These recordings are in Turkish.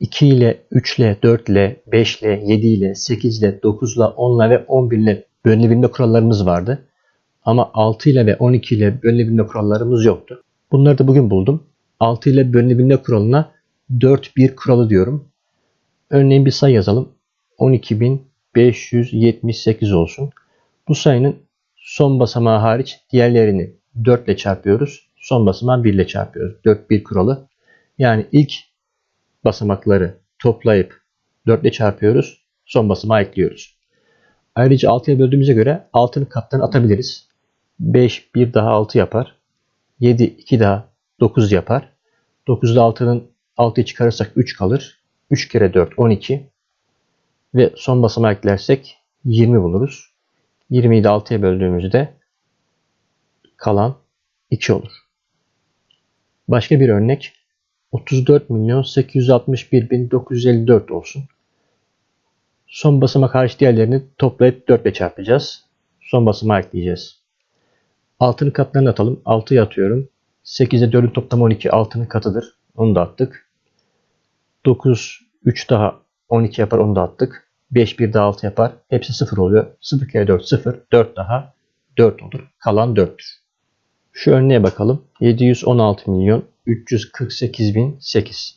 2 ile, 3 ile, 4 ile, 5 ile, 7 ile, 8 ile, 9 ile, 10 ile ve 11 ile bölünebilme kurallarımız vardı. Ama 6 ile ve 12 ile bölünebilme kurallarımız yoktu. Bunları da bugün buldum. 6 ile bölünebilme kuralına 4-1 kuralı diyorum. Örneğin bir sayı yazalım. 12.578 olsun. Bu sayının son basamağı hariç diğerlerini 4 ile çarpıyoruz. Son basamağı 1 ile çarpıyoruz. 4-1 kuralı. Yani ilk basamakları toplayıp 4 ile çarpıyoruz. Son basamağı ekliyoruz. Ayrıca 6'ya böldüğümüze göre 6'nın katlarını atabiliriz. 5 1 daha 6 yapar. 7 2 daha 9 yapar. 9'da 6'nın 6'yı çıkarırsak 3 kalır. 3 kere 4 12. Ve son basamağı eklersek 20 buluruz. 20'yi de 6'ya böldüğümüzde kalan 2 olur. Başka bir örnek 34 milyon 861 bin 954 olsun. Son basamak hariç diğerlerini toplayıp 4 ile çarpacağız. Son basamağı ekleyeceğiz. 6'nın katlarını atalım. 6'yı atıyorum. 8'e 4'ün toplamı 12. 6'nın katıdır. Onu da attık. 9, 3 daha 12 yapar. Onu da attık. 5, 1 daha 6 yapar. Hepsi 0 oluyor. 0 kere 4 0. 4 daha 4 olur. Kalan 4'tür. Şu örneğe bakalım. 716 milyon 348 bin 8.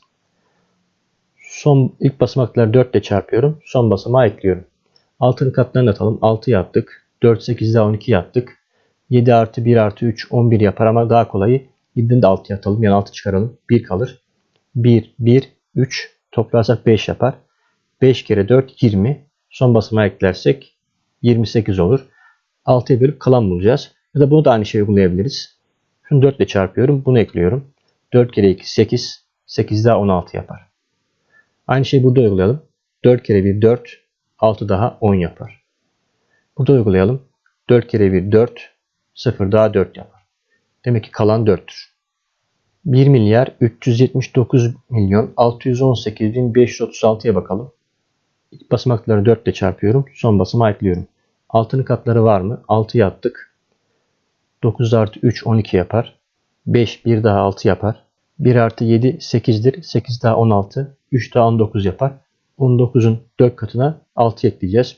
Son ilk basamakları 4 ile çarpıyorum. Son basamağı ekliyorum. 6'nın katlarını atalım. 6 yaptık. 4, 8 daha 12 yaptık. 7 artı 1 artı 3 11 yapar ama daha kolayı 7'den de 6 atalım. Yani 6 çıkaralım. 1 kalır. 1, 1, 3 toplarsak 5 yapar. 5 kere 4 20. Son basamağı eklersek 28 olur. 6'ya bölüp kalan bulacağız. Ya da bunu da aynı şeyi uygulayabiliriz. Şunu 4 ile çarpıyorum. Bunu ekliyorum. 4 kere 2 8. 8 daha 16 yapar. Aynı şeyi burada uygulayalım. 4 kere 1 4. 6 daha 10 yapar. Burada uygulayalım. 4 kere 1 4. 0 daha 4 yapar. Demek ki kalan 4'tür. 1 milyar 379 milyon 618 bin 536'ya bakalım. İlk basamakları 4 ile çarpıyorum. Son basamağı ekliyorum. 6'nın katları var mı? 6'yı attık. 9 artı 3 12 yapar. 5 1 daha 6 yapar. 1 artı 7 8'dir. 8 daha 16. 3 daha 19 yapar. 19'un 4 katına 6 ekleyeceğiz.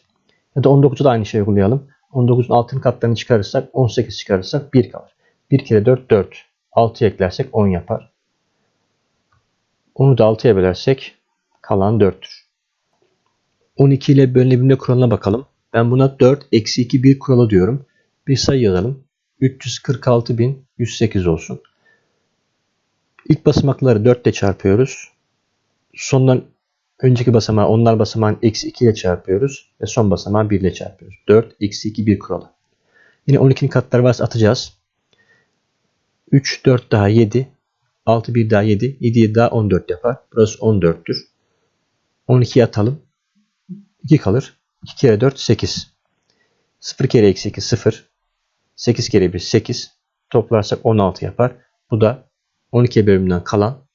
Ya da 19'u da aynı şeyi uygulayalım. 19'un altın katlarını çıkarırsak 18 çıkarırsak 1 kalır. 1 kere 4 4. 6 eklersek 10 yapar. Onu da 6'ya bölersek kalan 4'tür. 12 ile bölünebilme kuralına bakalım. Ben buna 4 eksi 2 1 kuralı diyorum. Bir sayı yazalım. 346.108 olsun. İlk basamakları 4 ile çarpıyoruz. Sondan önceki basamağı onlar basamağın eksi 2 ile çarpıyoruz. Ve son basamağı 1 ile çarpıyoruz. 4 eksi 2 1 kuralı. Yine 12'nin katları varsa atacağız. 3 4 daha 7. 6 1 daha 7. 7 7 daha 14 yapar. Burası 14'tür. 12'yi atalım. 2 kalır. 2 kere 4 8. 0 kere eksi 2 0. 8 kere 1 8. Toplarsak 16 yapar. Bu da 12 bölümünden kalan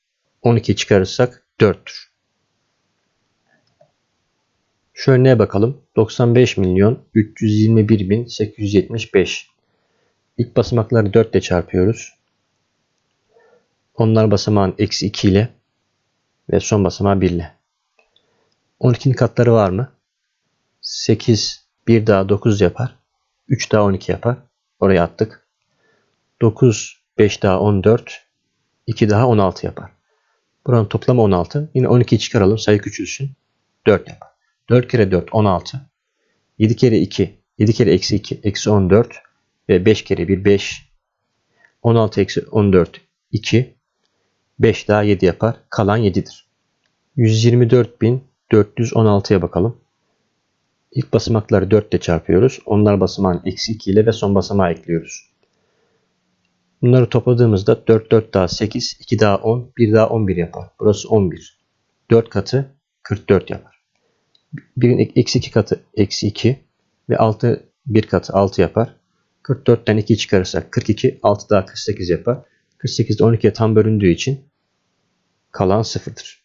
12 çıkarırsak 4'tür. Şu örneğe bakalım. 95 milyon 321 bin 875. İlk basamakları 4 ile çarpıyoruz. Onlar basamağın eksi 2 ile ve son basamağı 1 ile. 12'nin katları var mı? 8 1 daha 9 yapar. 3 daha 12 yapar. Oraya attık. 9 5 daha 14 2 daha 16 yapar. Buranın toplamı 16. Yine 12'yi çıkaralım. Sayı küçülsün. 4 yapar. 4 kere 4 16. 7 kere 2 7 kere eksi 2 eksi 14 ve 5 kere 1 5 16 eksi 14 2 5 daha 7 yapar. Kalan 7'dir. 124.416'ya bakalım. İlk basamakları 4 ile çarpıyoruz. Onlar basamağın eksi 2 ile ve son basamağı ekliyoruz. Bunları topladığımızda 4 4 daha 8, 2 daha 10, 1 daha 11 yapar. Burası 11. 4 katı 44 yapar. 1'in eksi 2 katı eksi 2 ve 6 1 katı 6 yapar. 44'ten 2 çıkarırsak 42, 6 daha 48 yapar. 48 de 12'ye tam bölündüğü için kalan sıfırdır.